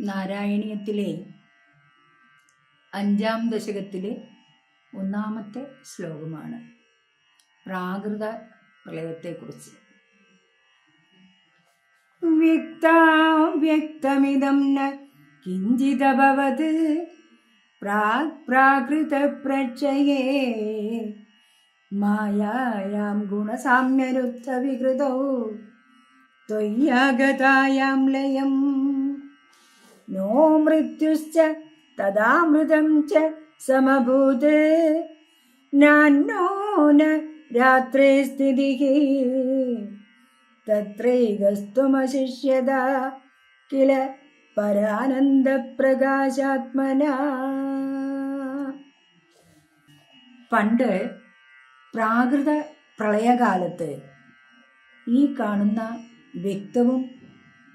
നാരായണീയത്തിലെ അഞ്ചാം ദശകത്തിലെ ഒന്നാമത്തെ ശ്ലോകമാണ് പ്രാകൃത പ്രളയത്തെക്കുറിച്ച്. വ്യക്തമിതം ന കിഞ്ചിതഭവത് പ്രാക് പ്രാകൃത പ്രക്ഷയേ മായായാം ഗുണസാമ്യരുദ്ധ വികൃതൗ ത്വയ്യാഗതായാം ലയം നോ मृत्युश्च तदामृतं च समभूत् नान्नो न रात्रे स्थितिः तत्रैकस्तुमशिष्यत പരാനന്ദപ്രകാശാത്മന. പണ്ട് പ്രാകൃത പ്രളയകാലത്ത് ഈ കാണുന്ന വ്യക്തവും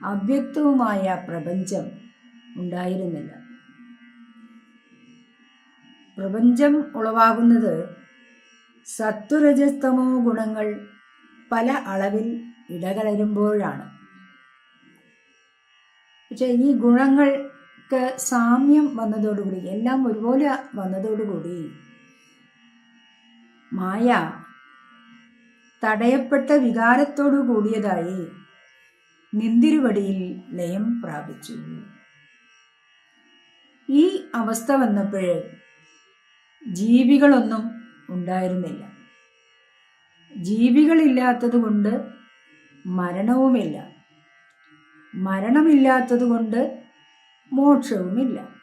അവ്യക്തവുമായ പ്രപഞ്ചം ഉണ്ടായിരുന്നില്ല. പ്രപഞ്ചം ഉളവാകുന്നത് സത്വരജസ്തമോ ഗുണങ്ങൾ പല അളവിൽ ഇടകലരുമ്പോഴാണ്. പക്ഷെ ഈ ഗുണങ്ങൾക്ക് സാമ്യം വന്നതോടുകൂടി എല്ലാം ഒരുപോലെ വന്നതോടുകൂടി മായ തടയപ്പെട്ട വികാരത്തോടു കൂടിയതായി നിന്തിരുവടിയിൽ ലയം പ്രാപിച്ചു. ഈ അവസ്ഥ വന്നപ്പോൾ ജീവികളൊന്നും ഉണ്ടായിരുന്നില്ല. ജീവികളില്ലാത്തത് കൊണ്ട് മരണവുമില്ല. മരണമില്ലാത്തത് കൊണ്ട് മോക്ഷവുമില്ല.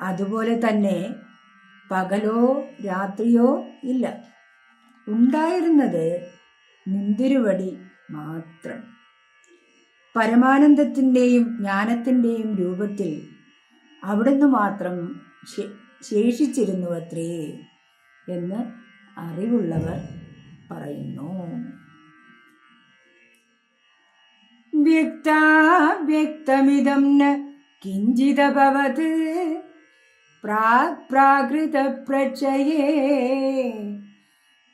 അതുപോലെ തന്നെ പകലോ രാത്രിയോ ഇല്ല. ഉണ്ടായിരുന്നത് നിന്തിരുവടി മാത്രം. പരമാനന്ദത്തിന്റെയും ജ്ഞാനത്തിന്റെയും രൂപത്തിൽ അവിടുന്ന് മാത്രം ശേഷിച്ചിരുന്നു അത്രേ എന്ന് അറിവുള്ളവർ പറയുന്നു. വ്യക്താവ്യക്തമിതം ന കിഞ്ചിതഭവത് പ്രാക് പ്രാകൃത പ്രചയേ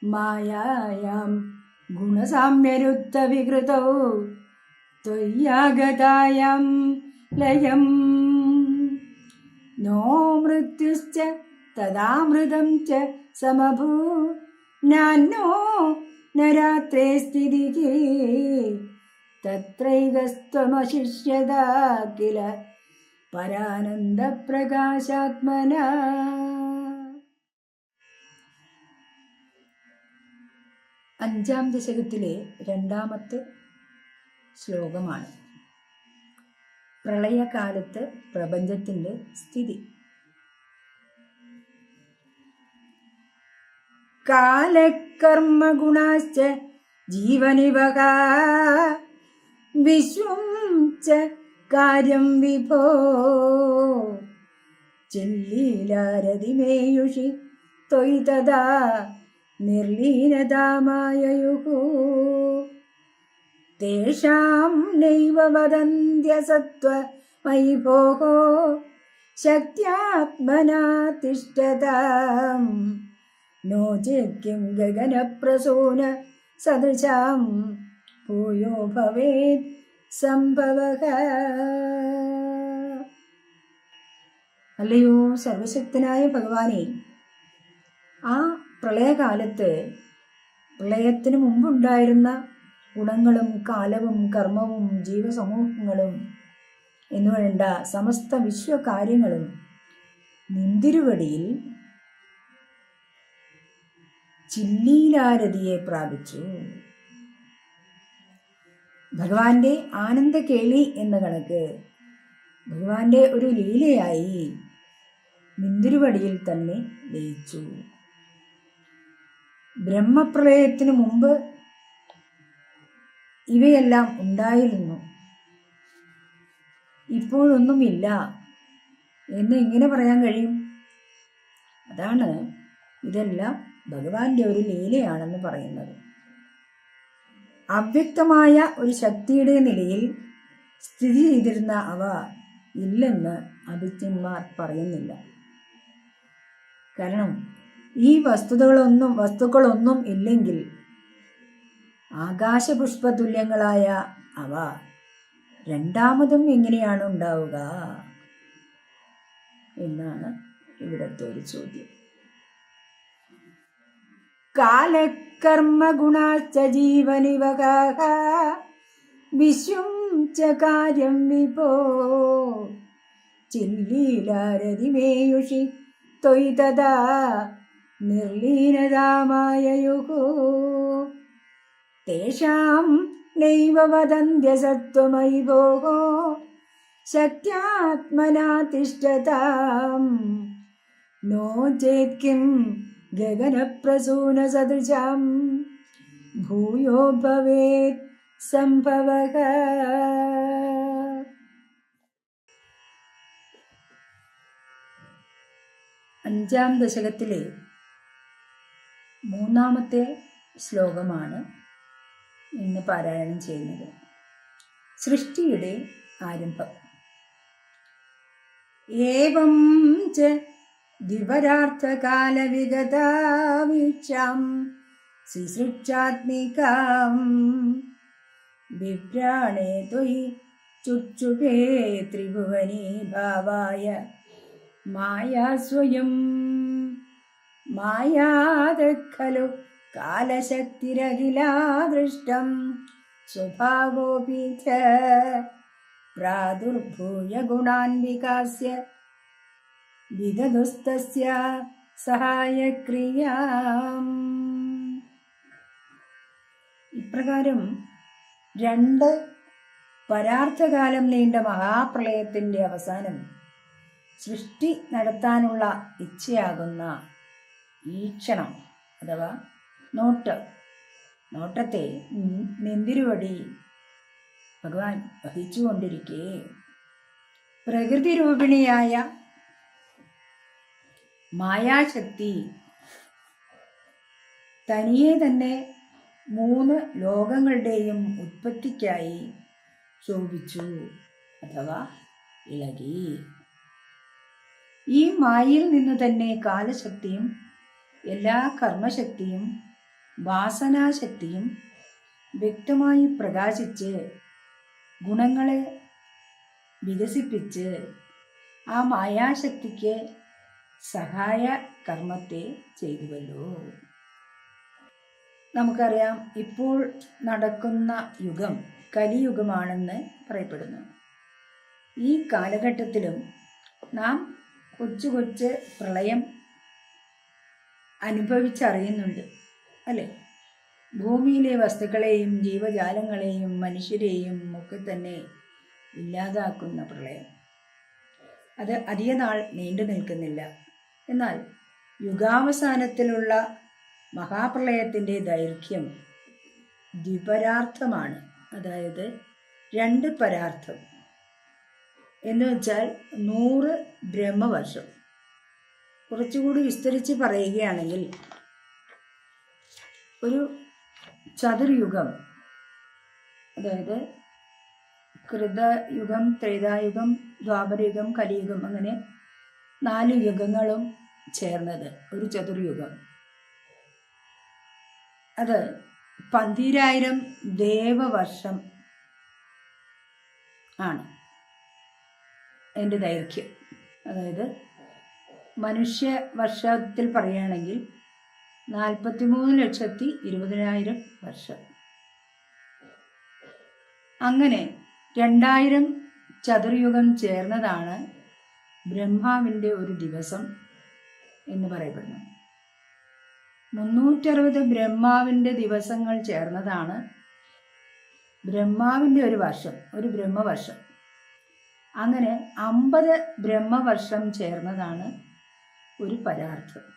മായായാം ഗുണസാമ്യരുദ്ധവികൃതൗ ത്വയ്യാഗതായം ലയം. नो मृत्युश्च तदामृतं च समभू नान्नो न रात्रे स्थितिः तत्रैकस्त्वमशिष्यदा किल परानन्दप्रकाशात्मना അഞ്ചാം ദശകത്തിലെ രണ്ടാമത്തെ ശ്ലോകമാണ് പ്രളയകാലത്ത് പ്രപഞ്ചത്തിന്റെ സ്ഥിതി. കാലകർമ്മഗുണാശ്ച ജീവനിവക വിശ്വം ച കാര്യം വിഭോ. ചെല്ലീലാരതിമേയുഷി ത്വയി തഥാ നിർലീനതാമായയുഹു. തേഷാം നൈവ വദന്ത്യസത്വമയി ഭോः ശക്ത്യാത്മനാ തിഷ്ഠതാം नो चेत् किं गगनप्रसून सदृशां भूयो भवेत् സംഭവക അല്ലയോ സർവശക്തനായ ഭഗവാനെ ആ പ്രളയകാലത്ത് പ്രളയത്തിന് മുമ്പുണ്ടായിരുന്ന ഗുണങ്ങളും കാലവും കർമ്മവും ജീവസമൂഹങ്ങളും എന്നുവേണ്ട സമസ്ത വിശ്വകാര്യങ്ങളും നിന്തിരുവടിയിൽ ചില്ലീലാരതിയെ പ്രാപിച്ചു. ഭഗവാന്റെ ആനന്ദ കേളി എന്ന കണക്ക് ഭഗവാന്റെ ഒരു ലീലയായി നിന്തിരുവടിയിൽ തന്നെ ലയിച്ചു. ബ്രഹ്മപ്രളയത്തിനു മുമ്പ് ഇവയെല്ലാം ഉണ്ടായിരുന്നു. ഇപ്പോഴൊന്നുമില്ല. എന്ന് എങ്ങനെ പറയാൻ കഴിയും? അതാണ് ഇതെല്ലാം ഭഗവാന്റെ ഒരു ലീലയാണെന്ന് പറയുന്നത്. അവ്യക്തമായ ഒരു ശക്തിയുടെ നിലയിൽ സ്ഥിതി ചെയ്തിരുന്ന അവ ഇല്ലെന്ന് അഭിജ്ഞന്മാർ പറയുന്നില്ല. കാരണം ഈ വസ്തുതകളൊന്നും വസ്തുക്കളൊന്നും ഇല്ലെങ്കിൽ ആകാശപുഷ്പതുല്യങ്ങളായ അവ രണ്ടാമതും എങ്ങനെയാണ് ഉണ്ടാവുക എന്നാണ് ഇവിടുത്തെ ഒരു ചോദ്യം. കാലകർമ്മ ഗുണാശ്ച ജീവനിവക വിശ്വം ച കാര്യം വിഭോ. ചില്ലീലാരതിമേയുഷി തേഷാം നൈവ വദന്ത്യസത്വമയി ഭോഗോ ശക്യാത്മനാ തിഷ്ഠതാം നോ ചേത് കിം ഗഗനപ്രസൂനസദൃശാം ഭൂയോ ഭവേത് സംഭവക അഞ്ചാം ദശകത്തിലെ മൂന്നാമത്തെ ശ്ലോകമാണ് ഇന്ന് പാരായണം ചെയ്യുന്നത്. സൃഷ്ടിയുടെ ആരംഭം. ഏവം ച ദിവരാർത്ഥകാലവിഗതാവീക്ഷാം ശുശ്രൂക്ഷാത്മികാം വിഭ്രാണേ ത്വയി ചുക്ഷുപേ ത്രിഭുവനീ ഭാവായ മായാ സ്വയം. കാലശക്തിരഖിലാദൃഷ്ടം സ്വഭാവോപി ച പ്രാദുർഭൂയ ഗുണാൻ വികാസ്യ സഹായക്രിയാം. ഇപ്രകാരം രണ്ട് പരാർത്ഥകാലം നീണ്ട മഹാപ്രളയത്തിന്റെ അവസാനം സൃഷ്ടി നടത്താനുള്ള ഇച്ഛയാകുന്ന ഈക്ഷണം അഥവാ നോട്ട്. നോട്ടത്തെ നെന്തിരുവടി. ഭഗവാൻ വഹിച്ചുകൊണ്ടിരിക്കെ. പ്രകൃതി രൂപിണിയായ മായാശക്തി തനിയെ തന്നെ മൂന്ന് ലോകങ്ങളുടെയും ഉത്പത്തിക്കായി ശോഭിച്ചു അഥവാ ഇളകി. ഈ മായയിൽ നിന്ന് തന്നെ കാലശക്തിയും എല്ലാ കർമ്മശക്തിയും വാസനാശക്തിയും വ്യക്തമായി പ്രകാശിച്ച് ഗുണങ്ങളെ വികസിപ്പിച്ച് ആ മായാശക്തിക്ക് സഹായ കർമ്മത്തെ ചെയ്തുവല്ലോ. നമുക്കറിയാം ഇപ്പോൾ നടക്കുന്ന യുഗം കലിയുഗമാണെന്ന് പറയപ്പെടുന്നു. ഈ കാലഘട്ടത്തിലും നാം കൊച്ചു കൊച്ച് പ്രളയം അനുഭവിച്ചറിയുന്നുണ്ട്. അല്ലേ? ഭൂമിയിലെ വസ്തുക്കളെയും ജീവജാലങ്ങളെയും മനുഷ്യരെയും ഒക്കെ തന്നെ ഇല്ലാതാക്കുന്ന പ്രളയം. അത് അധിക നാൾ നീണ്ടു നിൽക്കുന്നില്ല. എന്നാൽ യുഗാവസാനത്തിലുള്ള മഹാപ്രളയത്തിന്റെ ദൈർഘ്യം ദ്വിപരാർത്ഥമാണ്. അതായത് രണ്ട് പരാർത്ഥം. എന്ന് വെച്ചാൽ നൂറ് ബ്രഹ്മവർഷം. കുറച്ചുകൂടി വിസ്തരിച്ച് പറയുകയാണെങ്കിൽ ഒരു ചതുർയുഗം. അതായത് കൃതയുഗം ത്രേതായുഗം ദ്വാപരയുഗം കലിയുഗം അങ്ങനെ നാല് യുഗങ്ങളും ചേർന്നത് ഒരു ചതുർയുഗം. അത് പന്തിരായിരം ദേവവർഷം ആണ് എന്റെ ദൈർഘ്യം. അതായത് മനുഷ്യ വർഷത്തിൽ പറയുകയാണെങ്കിൽ നാൽപ്പത്തിമൂന്ന് ലക്ഷത്തി ഇരുപതിനായിരം വർഷം. അങ്ങനെ രണ്ടായിരം ചതുർയുഗം ചേർന്നതാണ് ബ്രഹ്മാവിന്റെ ഒരു ദിവസം എന്ന് പറയപ്പെടുന്നു. മുന്നൂറ്ററുപത് ബ്രഹ്മാവിന്റെ ദിവസങ്ങൾ ചേർന്നതാണ് ബ്രഹ്മാവിന്റെ ഒരു വർഷം ഒരു ബ്രഹ്മവർഷം. അങ്ങനെ അമ്പത് ബ്രഹ്മവർഷം ചേർന്നതാണ് ഒരു പരാർത്ഥം.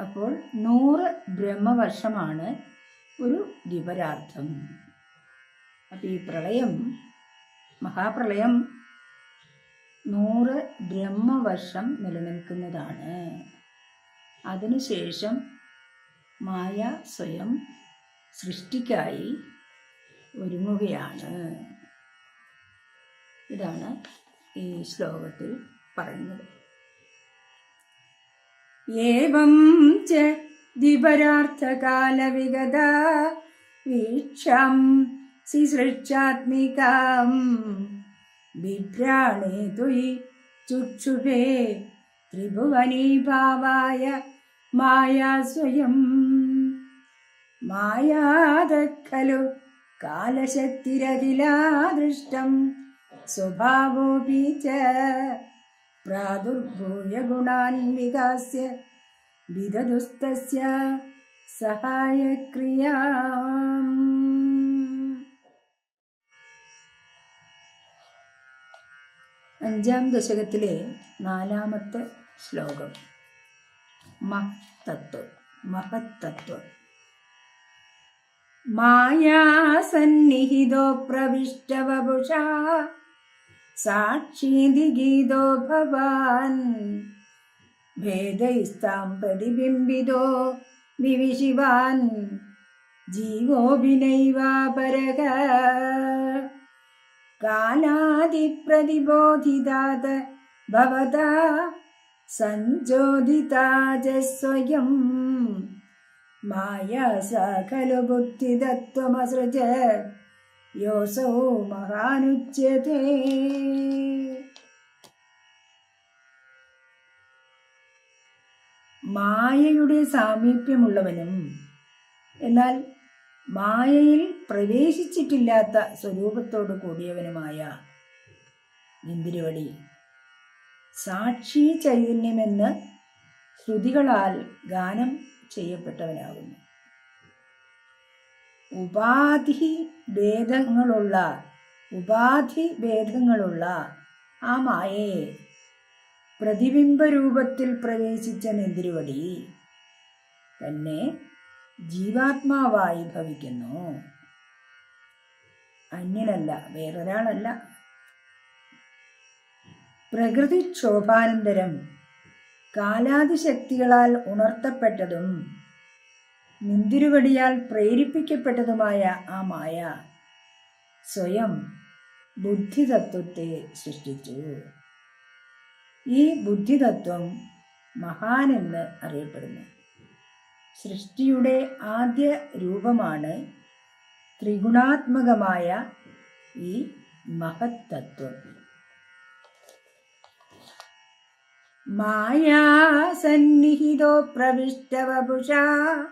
അപ്പോൾ നൂറ് ബ്രഹ്മവർഷമാണ് ഒരു ദിവരാർത്ഥം അപ്പോൾ ഈ പ്രളയം മഹാപ്രളയം നൂറ് ബ്രഹ്മവർഷം നിലനിൽക്കുന്നതാണ്. അതിനുശേഷം മായ സ്വയം സൃഷ്ടിക്കായി ഒരുങ്ങുകയാണ്. ഇതാണ് ഈ ശ്ലോകത്തിൽ പറയുന്നത്. ഏവം ച ദിപരാർത്ഥകാലവിഗത വീക്ഷാം ശിസൃക്ഷാത്മികാം ബിഭ്രാണേ തുയി ചുക്ഷുഭേ ത്രിഭുവനീഭാവായ മായാ സ്വയം. മായാദഖലു കാലശക്തിരഖിലാ ദൃഷ്ടം സ്വഭാവോപി ച പ്രാദുർഭൂയ ഗുണാൻ വികാസ്യ വിദതുസ്തസ്യ സഹായക്രിയ. അഞ്ചാം ദശകത്തിലെ നാലാമത്തെ ശ്ലോകം. മഹത്തത്വം മഹത്തത്വം. മായാസന്നിഹിതോ പ്രവിഷ്ടവപുഷാ സാക്ഷീതിഗീതോ ഭവാൻ. ഭേദൈസ്താം പ്രതിബിംബിതോ വിവിശിവാൻ. ജീവോഭിനൈവാപരക കാലാദിപ്രതിബോധിതാത ഭവതാ. സഞ്ജോദിതാ ച സ്വയം. മായാ സ ഖലു ബുദ്ധിതത്വമസൃജ യോസോ മഹാനുച്യത്തെ മായയുടെ സാമീപ്യമുള്ളവനും എന്നാൽ മായയിൽ പ്രവേശിച്ചിട്ടില്ലാത്ത സ്വരൂപത്തോട് കൂടിയവനുമായ ഇന്ദ്രിവടി സാക്ഷി ചൈതന്യമെന്ന് ശ്രുതികളാൽ ഗാനം ചെയ്യപ്പെട്ടവനാകുന്നു. ഉപാധി ഭേദങ്ങളുള്ള ഉപാധി ഭേദങ്ങളുള്ള ആ മായയെ പ്രതിബിംബ രൂപത്തിൽ പ്രവേശിച്ച നെന്തിരുവടി തന്നെ ജീവാത്മാവായി ഭവിക്കുന്നു. അന്യനല്ല വേറൊരാളല്ല. പ്രകൃതിക്ഷോഭാനന്തരം കാലാതിശക്തികളാൽ ഉണർത്തപ്പെട്ടതും നിന്തിരുവടിയാൽ പ്രേരിപ്പിക്കപ്പെട്ടതുമായ ആ മായ സ്വയം ബുദ്ധിതത്വത്തെ സൃഷ്ടിച്ചു. ഈ ബുദ്ധിതത്വം മഹാനെന്ന് അറിയപ്പെടുന്നു. സൃഷ്ടിയുടെ ആദ്യ രൂപമാണ് ത്രിഗുണാത്മകമായ ഈ മഹത്തത്വം. മായാസന്നിഹിതോ പ്രവിഷ്ടവപുഷാ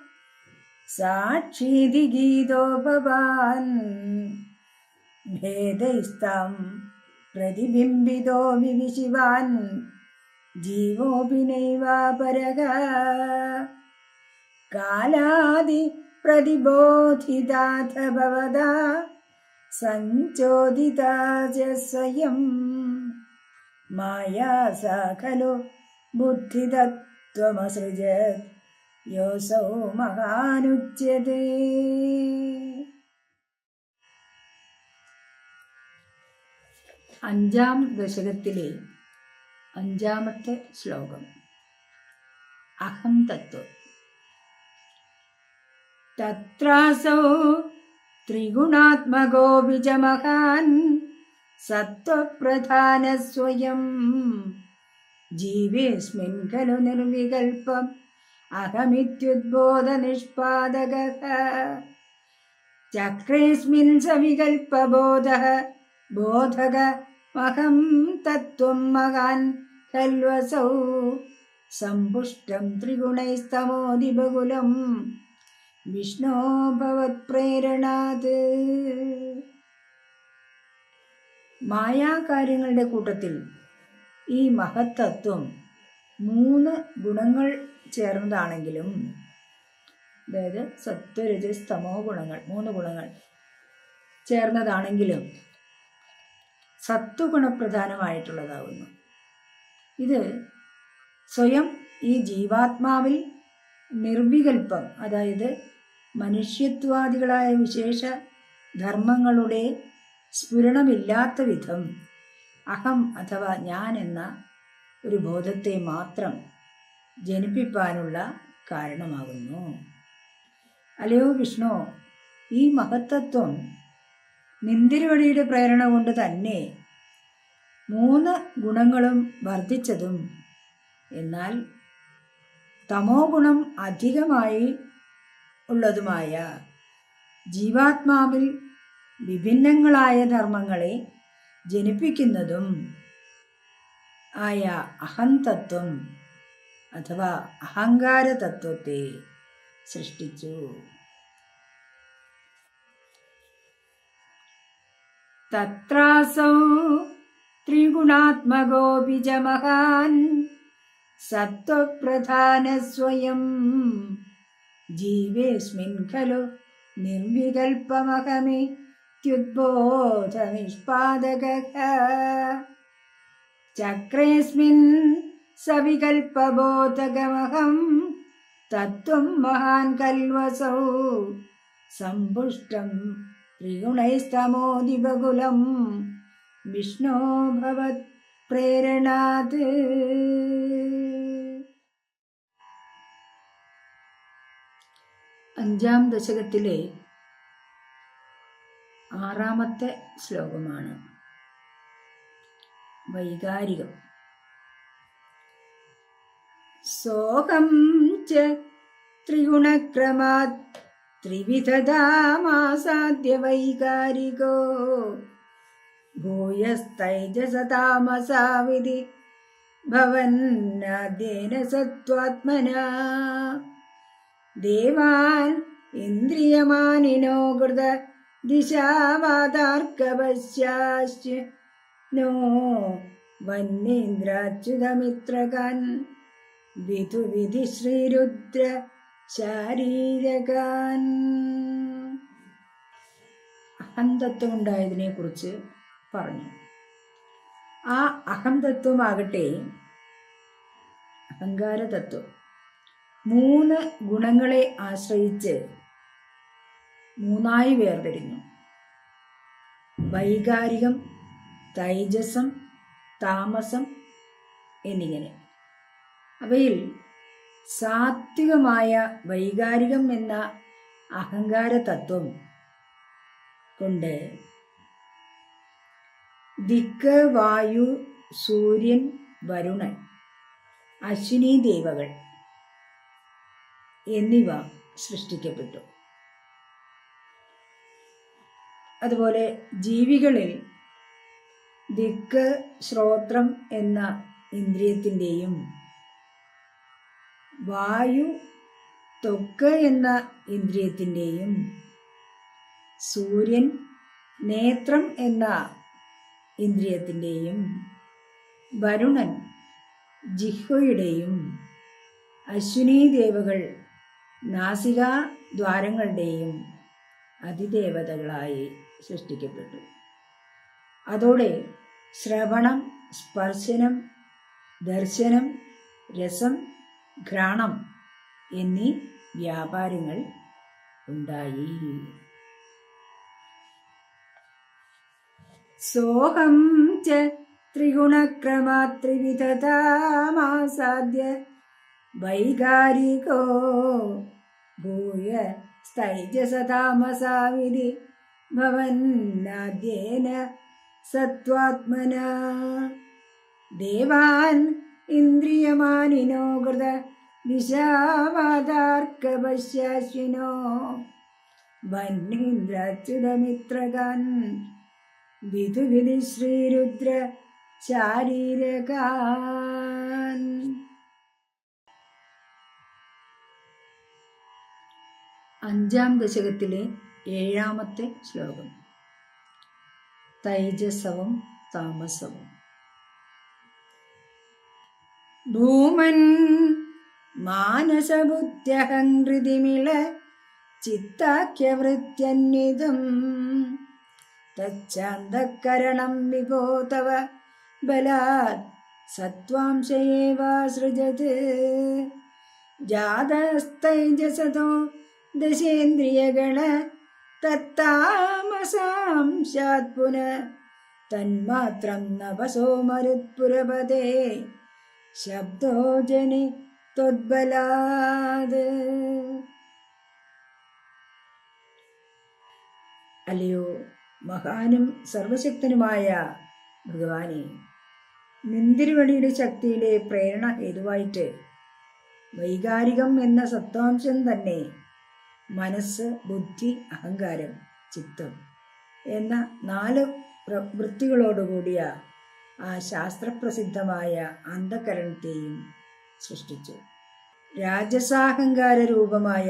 സാക്ഷീതിഗീതോ ഭവാൻ. ഭേദൈസ്താം പ്രതിബിംബിതോ വിവിശിവാൻ. ജീവോഭിനൈവാപരക കാലാദി പ്രതിബോധിതാഥ ഭവതാ സഞ്ചോദിതാ സ്വയം മായാ സാ ഖലു ബുദ്ധിതത്വമസൃജത്. യോസൗ മഹാനുജ്യതേ അഞ്ചാം ദശകത്തിലെ അഞ്ചാമത്തെ ശ്ലോകം. അഹം തത്വം. തത്രാസൗ ത്രിഗുണാത്മകോ ച സത്വപ്രധാന സ്വയം. ജീവേസ്മിൻ ഖലു നിർവികൽപ്പം അഹമിത്യുദ്ബോധനിഷ്പാദകः. ചക്രേസ്മിൻ സവികൽപ്പബോധഃ. ബോധക മഹം തത്വം മഹാൻ ഖൽവസൗ സമ്പുഷ്ടം ത്രിഗുണൈസ്തമോദിബകുലം വിഷ്ണോ ഭവത്പ്രേരണാത് മായാകാര്യങ്ങളുടെ കൂട്ടത്തിൽ ഈ മഹത്തത്വം മൂന്ന് ഗുണങ്ങൾ ചേർന്നതാണെങ്കിലും അതായത് സത്വരജ സ്തമോ ഗുണങ്ങൾ മൂന്ന് ഗുണങ്ങൾ ചേർന്നതാണെങ്കിലും സത്വഗുണപ്രധാനമായിട്ടുള്ളതാകുന്നു ഇത് സ്വയം ഈ ജീവാത്മാവിൽ നിർവികൽപ്പം അതായത് മനുഷ്യത്വാദികളായ വിശേഷ ധർമ്മങ്ങളുടെ സ്ഫുരണമില്ലാത്ത വിധം അഹം അഥവാ ഞാൻ എന്ന ഒരു ബോധത്തെ മാത്രം ജനിപ്പിക്കാനുള്ള കാരണമാകുന്നു. അലയോ വിഷ്ണു ഈ മഹത്തത്വം നിന്തിരുവടിയുടെ പ്രേരണ കൊണ്ട് തന്നെ മൂന്ന് ഗുണങ്ങളും വർദ്ധിച്ചതും. എന്നാൽ തമോ ഗുണം അധികമായി ഉള്ളതുമായ ജീവാത്മാവിൽ വിഭിന്നങ്ങളായ ധർമ്മങ്ങളെ ജനിപ്പിക്കുന്നതും ആയ അഹന്തത്വം അഥവാ അഹങ്കാര തത്വത്തെ സൃഷ്ടിച്ചു. തത്രാസൗ ത്രിഗുണാത്മകോപി ച മഹാൻ സത്വപ്രധാനസ്വയം ജീവേസ്മിൻ ഖലു നിർവികൽപ്പമഹമിത്യുദ്ബോധനിഷ്പാദകः ചക്രേസ്മിൻ സവികൽപ്പബോധകമഹം തത്വം മഹാൻ കൽവസൗ. സമ്പുഷ്ടം ത്രിഗുണൈസ്തമോദിബകുലം വിഷ്ണോ ഭവത് പ്രേരണാത്. അഞ്ചാം ദശകത്തിലെ ആറാമത്തെ ശ്ലോകമാണ് വൈകാരികം. സോഹം ച ത്രിഗുണക്രമാത് ത്രിവിധതാമാസാദ്യ വൈകാരികോ ഭൂയസ്തൈജസതാമസാവിധി ഭവന്നാദ്യേന സത്വാത്മനാ ദേവാൻ ഇന്ദ്രിയമാനിനോ കൃത ദിശാവാതാർക്കവശ്യാശ്ച നോ വന്യേന്ദ്രാച്യുതമിത്രകാൻ വിധുവിധി ശ്രീരുദ്ര ശാരീരകാൻ. അഹന്തത്വം ഉണ്ടായതിനെ കുറിച്ച് പറഞ്ഞു. ആ അഹന്തത്വമാകട്ടെ അഹങ്കാരതത്വം. മൂന്ന് ഗുണങ്ങളെ ആശ്രയിച്ച് മൂന്നായി വേർതിരിഞ്ഞു. വൈകാരികം തൈജസം താമസം എന്നിങ്ങനെ. അവയിൽ സാത്വികമായ വൈകാരികം എന്ന അഹങ്കാര തത്വം കൊണ്ട് ദിക്ക് വായു സൂര്യൻ വരുണൻ അശ്വിനി ദേവകൾ എന്നിവ സൃഷ്ടിക്കപ്പെട്ടു. അതുപോലെ ജീവികളിൽ ദിക്ക് ശ്രോത്രം എന്ന ഇന്ദ്രിയത്തിന്റെയും വായു ത്വക്ക് എന്ന ഇന്ദ്രിയത്തിന്റെയും സൂര്യൻ നേത്രം എന്ന ഇന്ദ്രിയത്തിന്റെയും വരുണൻ ജിഹ്വയുടെയും അശ്വിനി ദേവകൾ നാസിക ദ്വാരങ്ങളുടെയും അതിദേവതകളായി സൃഷ്ടിക്കപ്പെട്ടു. അതോടെ ശ്രവണം സ്പർശനം ദർശനം രസം ഘ്രാണം എന്നീ വ്യാപാരങ്ങൾ ഉണ്ടായി സോഹം ച ത്രിഗുണക്രമാത്രിവിധതാമാസാദ്യ വൈകാരികോ ഭൂയ സ്ഥൈജസതാമസാവിധി ഭവന്നാദ്യേന സത്വാത്മന. ദേവാൻ ഇന്ദ്രിയമാനിനോ കൃത ദിശാവാദാർക്കപശ്യാശ്വിനോ വന്നീന്ദ്രച്യുതമിത്രകാൻ വിധുവിധി ശ്രീരുദ്ര ശാരീരകാൻ. അഞ്ചാം ദശകത്തിലെ ഏഴാമത്തെ ശ്ലോകം. തൈജസവും താമസവും. ഭൂമൻ മാനസബുദ്ധ്യഹൃതിമിള ചിത്താഖ്യവൃത്യന്വിതം തച്ചാന്തക്കരണം വിഭോതവ ബലാത് സത്വാംശയേവാസൃജത് ജാതസ്തൈജസതോ ദശേന്ദ്രിയഗണ തത്താമസാംശാത് പുന. തന്മാത്രം നവസോ മരുത്പുരപദേ ശബ്ദോ ജനി ത്വദ്ബലാത് അല്ലയോ മഹാനും സർവശക്തനുമായ ഭഗവാനെ നിന്തിരുവടിയുടെ ശക്തിയിലെ പ്രേരണ ഹേതുവായിട്ട് വൈകാരികം എന്ന സത്വാംശം തന്നെ മനസ്സ് ബുദ്ധി അഹങ്കാരം ചിത്തം എന്ന നാല് വൃത്തികളോടുകൂടിയ ആ ശാസ്ത്രപ്രസിദ്ധമായ അന്ധകരണത്തെയും സൃഷ്ടിച്ചു. രാജസാഹങ്കാര രൂപമായ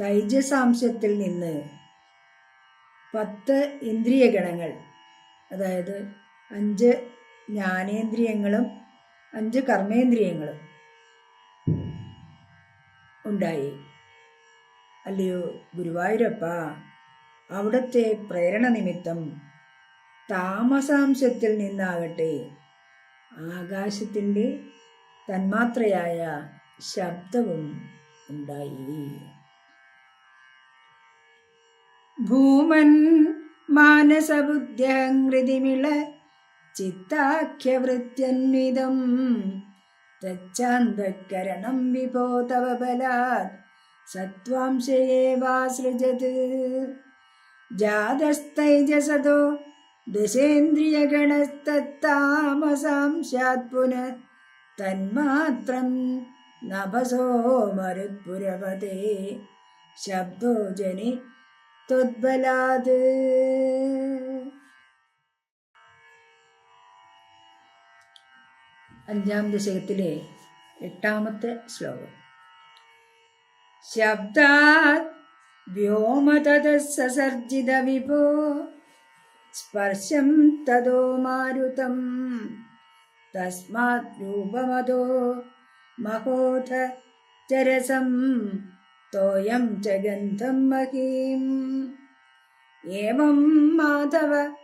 തൈജസാംശത്തിൽ നിന്ന് പത്ത് ഇന്ദ്രിയഗണങ്ങൾ അതായത് അഞ്ച് ജ്ഞാനേന്ദ്രിയങ്ങളും അഞ്ച് കർമ്മേന്ദ്രിയങ്ങളും ഉണ്ടായി. അല്ലയോ ഗുരുവായൂരപ്പ അവിടുത്തെ പ്രേരണ നിമിത്തം താമസാംശത്തിൽ നിന്നാകട്ടെ. ആകാശത്തിന്റെ തന്മാത്രയായ ശബ്ദവും ഉണ്ടായി. ഭൂമൻ മാനസബുദ്ധ്യഹൃതിമിള ചിത്താഖ്യവൃത്യന്വിതം തച്ചാന്തക്കരണം വിഭോ സത്വാംശയേവാസൃജത്. ജാതസ്ഥൈജസതോ ദശേന്ദ്രിയഗണസ്തത്താമസാംശാത് പുനഃ. തന്മാത്രം നഭസോ മരുത്പുരപതേ ശബ്ദോ ജനി ത്വദ്ബലാത് അഞ്ചാം ദശകത്തിലെ എട്ടാമത്തെ ശ്ലോകം. ശബ്ദാത് വ്യോമതസർജിത വിഭോ സ്പർശം തതോ മാരുതം. തസ്മാത് രൂപമതോ മഹോധ ചരസം തോയം ച ഗന്ധം മഹീം. ഏവം മാധവ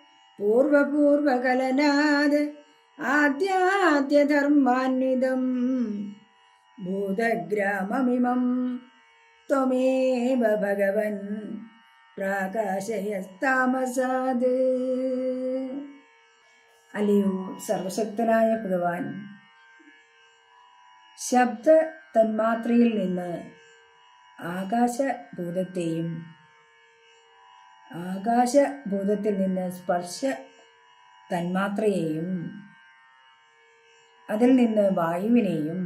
പൂർവപൂർവകലനാത് ആദ്യാദ്യധർമാന്വിതം. ഭൂതഗ്രാമമിമം ത്വമേവ ഭഗവൻ പ്രാകാശയസ്താമസാത് അലിയോ സർവശക്തനായ ഭഗവാൻ. ശബ്ദ തന്മാത്രയിൽ നിന്ന് ആകാശഭൂതത്തെയും ആകാശഭൂതത്തിൽ നിന്ന് സ്പർശ തന്മാത്രയെയും അതിൽ നിന്ന് വായുവിനെയും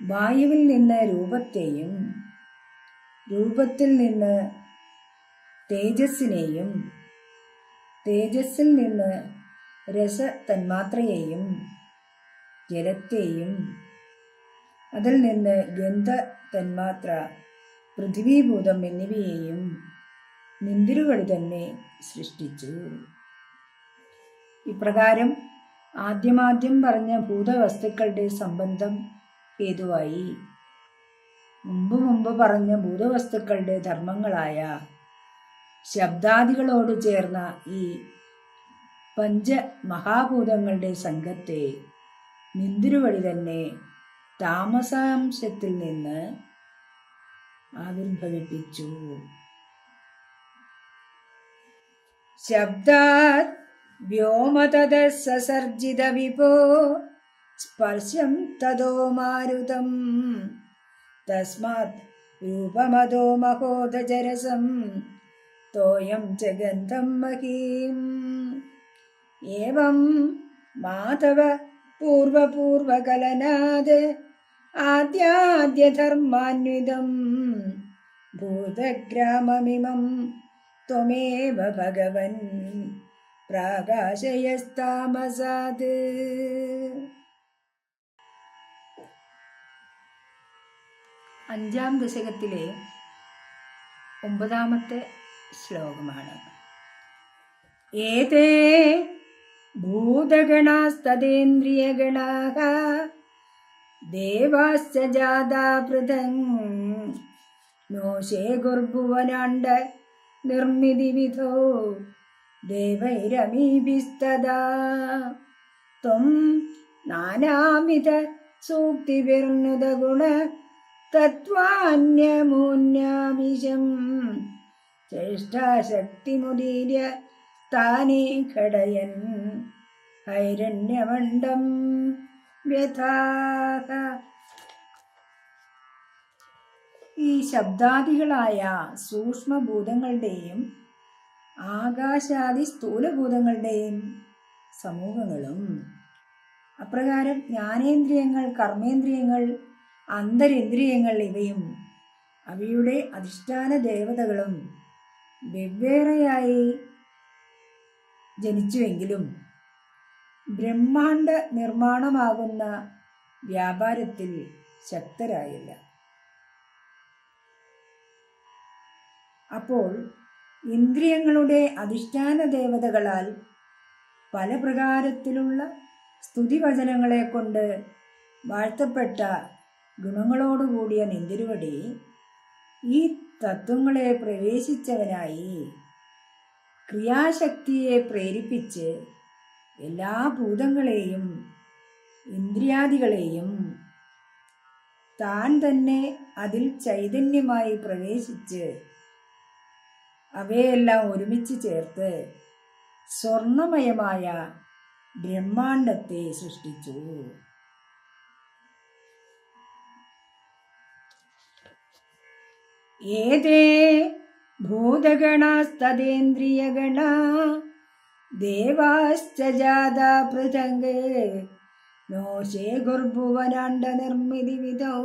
വായുവിൽ നിന്ന് രൂപത്തെയും രൂപത്തിൽ നിന്ന് തേജസ്സിനെയും തേജസ്സിൽ നിന്ന് രസ തന്മാത്രയെയും ജലത്തെയും അതിൽ നിന്ന് ഗന്ധ തന്മാത്ര പൃഥ്വീഭൂതം എന്നിവയെയും നിന്തിരുകളി തന്നെ സൃഷ്ടിച്ചു. ഇപ്രകാരം ആദ്യമാദ്യം പറഞ്ഞ ഭൂതവസ്തുക്കളുടെ സംബന്ധം ഹേതുവായി മുമ്പ് മുമ്പ് പറഞ്ഞ ഭൂതവസ്തുക്കളുടെ ധർമ്മങ്ങളായ ശബ്ദാദികളോട് ചേർന്ന ഈ പഞ്ച മഹാഭൂതങ്ങളുടെ സംഘത്തെ നിന്തിരുവഴി തന്നെ താമസാംശത്തിൽ നിന്ന് ആവിർഭവിപ്പിച്ചു. ശബ്ദാത് വ്യോമതത സസർജിത വിഭോ സ്പർശം തതോ മാരുതം. തസ്മാത് രൂപമതോ മഹോദജരസം. ജഗന്തം ഗന്ധം മഹീം. ഏവം മാധവ പൂർവപൂർവകലനാത് ആദ്യാദ്യധർമാന്വിതം ഭൂതഗ്രാമമിമം ത്വമേവ ഭഗവൻ പ്രാകാശയസ്താമസാത്. അഞ്ചാം ദശകത്തിലെ ഒമ്പതാമത്തെ ശ്ലോകമാണ്. ഏതേ ഭൂതഗണാസ്തദേന്ദ്രിയഗണാः ദേവാശ്ച ജാതാ പൃഥങ് നോശേ ഗുർഭുവനാണ്ട നിർമ്മിതിവിധോ ദേവൈരമീഭിസ്തദാ ത്വം നാനാവിധ സൂക്തിവിർനുതഗുണ തത്വാന്യമൂന്യാമിശം ശ്രേഷ്ഠാശക്തിമുദീര്യ താനേ ഘടയൻ. ഹൈരണ്യമണ്ഡം വ്യഥാഹ. ഈ ശബ്ദാദികളായ സൂക്ഷ്മഭൂതങ്ങളുടെയും ആകാശാദി സ്ഥൂലഭൂതങ്ങളുടെയും സമൂഹങ്ങളും അപ്രകാരം ജ്ഞാനേന്ദ്രിയങ്ങൾ കർമ്മേന്ദ്രിയങ്ങൾ അന്തരേന്ദ്രിയങ്ങൾ ഇവയും അവയുടെ അധിഷ്ഠാന ദേവതകളും വെവ്വേറെയായി ജനിച്ചുവെങ്കിലും ബ്രഹ്മാണ്ട നിർമ്മാണമാകുന്ന വ്യാപാരത്തിൽ ശക്തരായില്ല. അപ്പോൾ ഇന്ദ്രിയങ്ങളുടെ അധിഷ്ഠാന ദേവതകളാൽ പല പ്രകാരത്തിലുള്ള സ്തുതിവചനങ്ങളെ കൊണ്ട് വാഴ്ത്തപ്പെട്ട ഗുണങ്ങളോടുകൂടിയ നിന്തിരുവടി ഈ തത്വങ്ങളെ പ്രവേശിച്ചവനായി ക്രിയാശക്തിയെ പ്രേരിപ്പിച്ച് എല്ലാ ഭൂതങ്ങളെയും ഇന്ദ്രിയാദികളെയും താൻ തന്നെ അതിൽ ചൈതന്യമായി പ്രവേശിച്ച് അവയെല്ലാം ഒരുമിച്ച് ചേർത്ത് സ്വർണമയമായ ബ്രഹ്മാണ്ടത്തെ സൃഷ്ടിച്ചു. ഏതേ ഭൂതഗണസ്തദേന്ദ്രിയഗണ ദേവാശ്ച ജാതാ പൃഥങ്ക് നോശേ ഗുർഭുവനാണ്ട നിർമ്മിതി വിധോ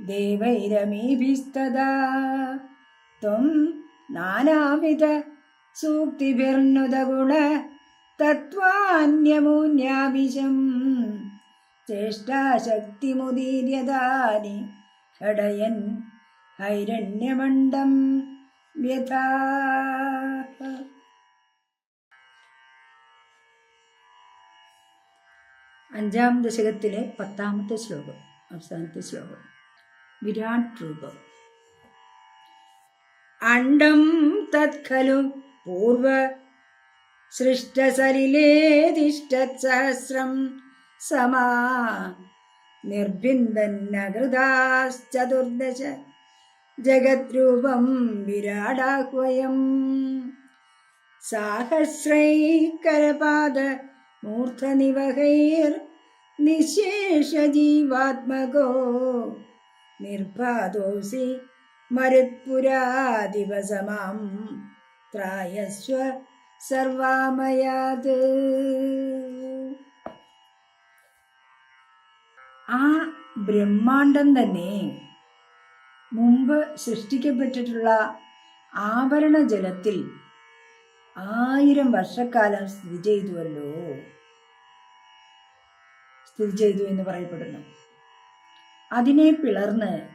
ദേവൈരമീഭിസ്തദാ. ത്വം നാനാവിധ സൂക്തിഭിർനുതഗുണ തത്വാന്യമൂന്യാഭിശം ചേഷ്ടാശക്തിമുദീര്യതാനി ഘടയൻ ഹൈരണ്യമണ്ഡം അഞ്ചാം ദശകത്തിലെ പത്താമത്തെ ശ്ലോകം അവസാനത്തെ ശ്ലോകം. വിരാട് രൂപം. അണ്ടം തത്ഖലു പൂർവ സൃഷ്ടസലിലേതിഷ്ടസഹസ്രം സമാ നിർഭിന്ദന്നകൃതാശ്ചതുർദശ വിരാടാഹ്വയം സാഹസ്രൈകരപാദ മൂർധനിവഹൈർ നിശേഷജീവാത്മകോ. നിർപാദോസി മരുത്പുരാദിവസമാം. ത്രായസ്വ സർവാമയാത്. ആ ബ്രഹ്മാണ്ടം തന്നെ മുമ്പ് സൃഷ്ടിക്കപ്പെട്ടിട്ടുള്ള ആഭരണ ജലത്തിൽ ആയിരം വർഷക്കാലം സ്ഥിതി ചെയ്തുവല്ലോ. സ്ഥിതി ചെയ്തു എന്ന് പറയപ്പെടുന്നു. അതിനെ പിളർന്ന്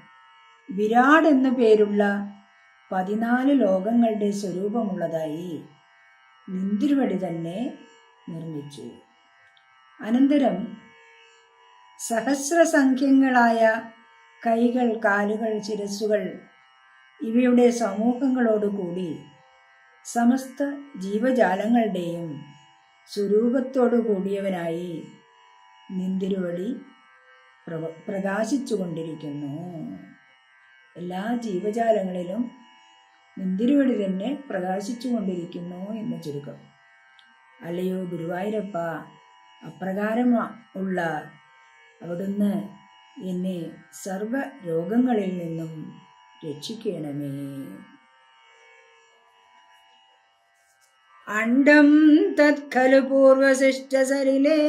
വിരാട് എന്ന പേരുള്ള പതിനാല് ലോകങ്ങളുടെ സ്വരൂപമുള്ളതായി നിന്തിരുവടി തന്നെ നിർമ്മിച്ചു. അനന്തരം സഹസ്രസംഖ്യങ്ങളായ കൈകൾ കാലുകൾ ശിരസ്സുകൾ ഇവയുടെ സമൂഹങ്ങളോടുകൂടി സമസ്ത ജീവജാലങ്ങളുടെയും സ്വരൂപത്തോടു കൂടിയവനായി നിന്തിരുവടി പ്രകാശിച്ചു കൊണ്ടിരിക്കുന്നു എല്ലാ ജീവജാലങ്ങളിലും നിന്തിരുവടി തന്നെ പ്രകാശിച്ചു കൊണ്ടിരിക്കുന്നു എന്ന് ചുരുക്കം. അല്ലയോ ഗുരുവായൂരപ്പ അപ്രകാരം ഉള്ള അവിടുന്ന് എന്നെ സർവ രോഗങ്ങളിൽ നിന്നും രക്ഷിക്കണമേ. അണ്ടം തത്ഖലു പൂർവശിഷ്ടസരിലേ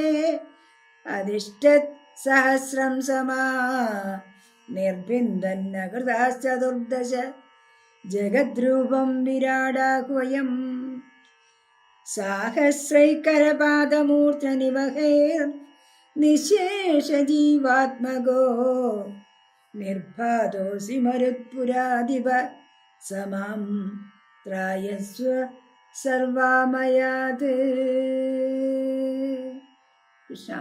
അധിഷ്ഠ സഹസ്രം സമാ നിർഭിന്ദന്നകൃതാശ്ചതുർദശ ജഗദ്രൂപം വിരാടാഹ്വയം സാഹസ്രൈകരപാദമൂർധനിവഹേർ നിശേഷജീവാത്മകോ. നിർഭാതോസി മരുത്പുരാധിപ സമം ത്രായസ്വ സർവാമയാത്. കൃഷ്ണ